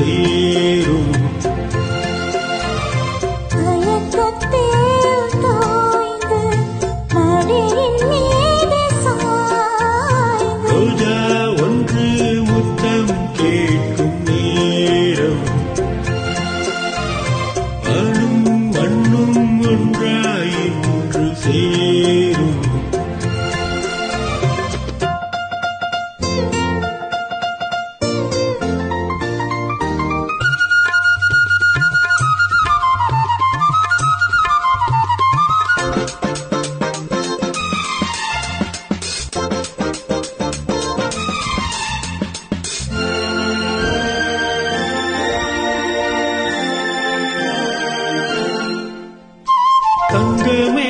சேரும். ஒன்று முத்தம் கேட்கும் நேரம். அணும் மண்ணும் ஒன்றாயிற்று சே தங்கமே